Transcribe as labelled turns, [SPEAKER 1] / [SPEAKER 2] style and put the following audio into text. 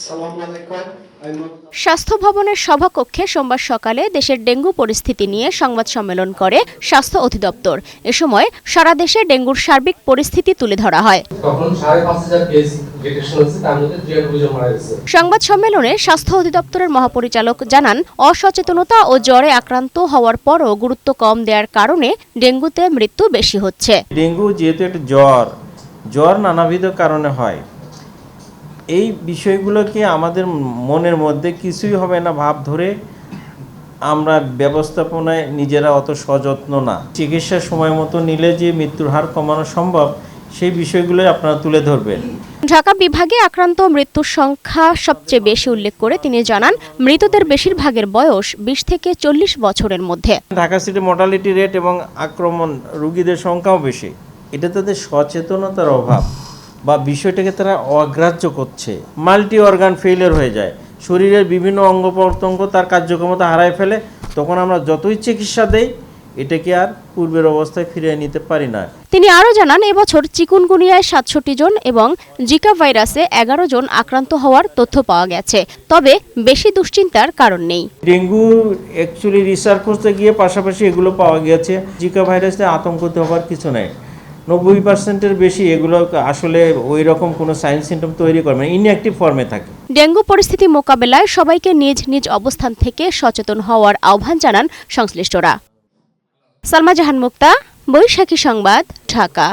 [SPEAKER 1] আসসালামু আলাইকুম। আমি
[SPEAKER 2] স্বাস্থ্য ভবনের সভাকক্ষে সোমবার সকালে দেশের ডেঙ্গু পরিস্থিতি নিয়ে সংবাদ সম্মেলন করে স্বাস্থ্য অধিদপ্তর। এ সময় সারা দেশে ডেঙ্গুর সার্বিক পরিস্থিতি তুলে ধরা হয়।
[SPEAKER 3] তখন সাড়ে পাঁচ হাজার কেস ডিটেকশন হয়েছে তার মধ্যে তিরানব্বই জন মারা গেছে।
[SPEAKER 2] সংবাদ সম্মেলনে স্বাস্থ্য অধিদপ্তরের মহাপরিচালক জানান অসচেতনতা ও জ্বরে আক্রান্ত হওয়ার পরও গুরুত্ব কম দেওয়ার কারণে ডেঙ্গুতে মৃত্যু বেশি হচ্ছে।
[SPEAKER 4] ডেঙ্গু যেহেতু একটা জ্বর জ্বর নানাবিধ কারণে হয়। এই বিষয়গুলোকে আমাদের মনের মধ্যে কিছুই হবে না ভাব ধরে আমরা ব্যবস্থাপনায় নিজেরা অত সযত্ন না। চিকিৎসা সময় মতো নিলে যে মৃত্যুর হার কমানো সম্ভব সেই বিষয়গুলোই আপনারা তুলে ধরবেন।
[SPEAKER 2] ঢাকা বিভাগে আক্রান্ত মৃত্যুর সংখ্যা সবচেয়ে বেশি উল্লেখ করে তিনি জানান মৃতদের বেশিরভাগের বয়স বিশ থেকে চল্লিশ বছরের মধ্যে।
[SPEAKER 4] ঢাকা সিটি মর্টালিটি রেট এবং আক্রমণ রুগীদের সংখ্যাও বেশি। এটা তাদের সচেতনতার অভাব। বা বিষয়টাকে তারা অগ্রাহ্য করছে। মাল্টি অর্গান ফেলিয়ার হয়ে যায়। শরীরের বিভিন্ন অঙ্গ প্রত্যঙ্গ তার কার্যক্ষমতা হারায় ফেলে। তখন আমরা যতই চিকিৎসা দেই এটাকে আর পূর্বের অবস্থায় ফিরিয়ে নিতে পারি না।
[SPEAKER 2] তিনি আরও জানান এবছর চিকুনগুনিয়ায় সাতষট্টি জন এবং জিকা ভাইরাসে এগারো জন আক্রান্ত হওয়ার তথ্য পাওয়া গেছে। তবে বেশি দুশ্চিন্তার কারণ নেই।
[SPEAKER 4] ডেঙ্গু অ্যাকচুয়ালি রিসার্চ করতে গিয়ে পাশাপাশি এগুলো পাওয়া গেছে জিকা ভাইরাসে আতঙ্কিত হওয়ার কিছু নেই। নব্বই পার্সেন্টের বেশি এগুলো আসলে ওই রকম কোনো সাইন সিমটম তৈরি করে না ইনঅ্যাক্টিভ ফর্মে থাকে।
[SPEAKER 2] ডেঙ্গু পরিস্থিতি মোকাবেলায় সবাইকে নিজ নিজ অবস্থান থেকে সচেতন হওয়ার আহ্বান জানান সংশ্লিষ্টরা। সালমা জাহান মুক্তা, বৈশাখী সংবাদ, ঢাকা।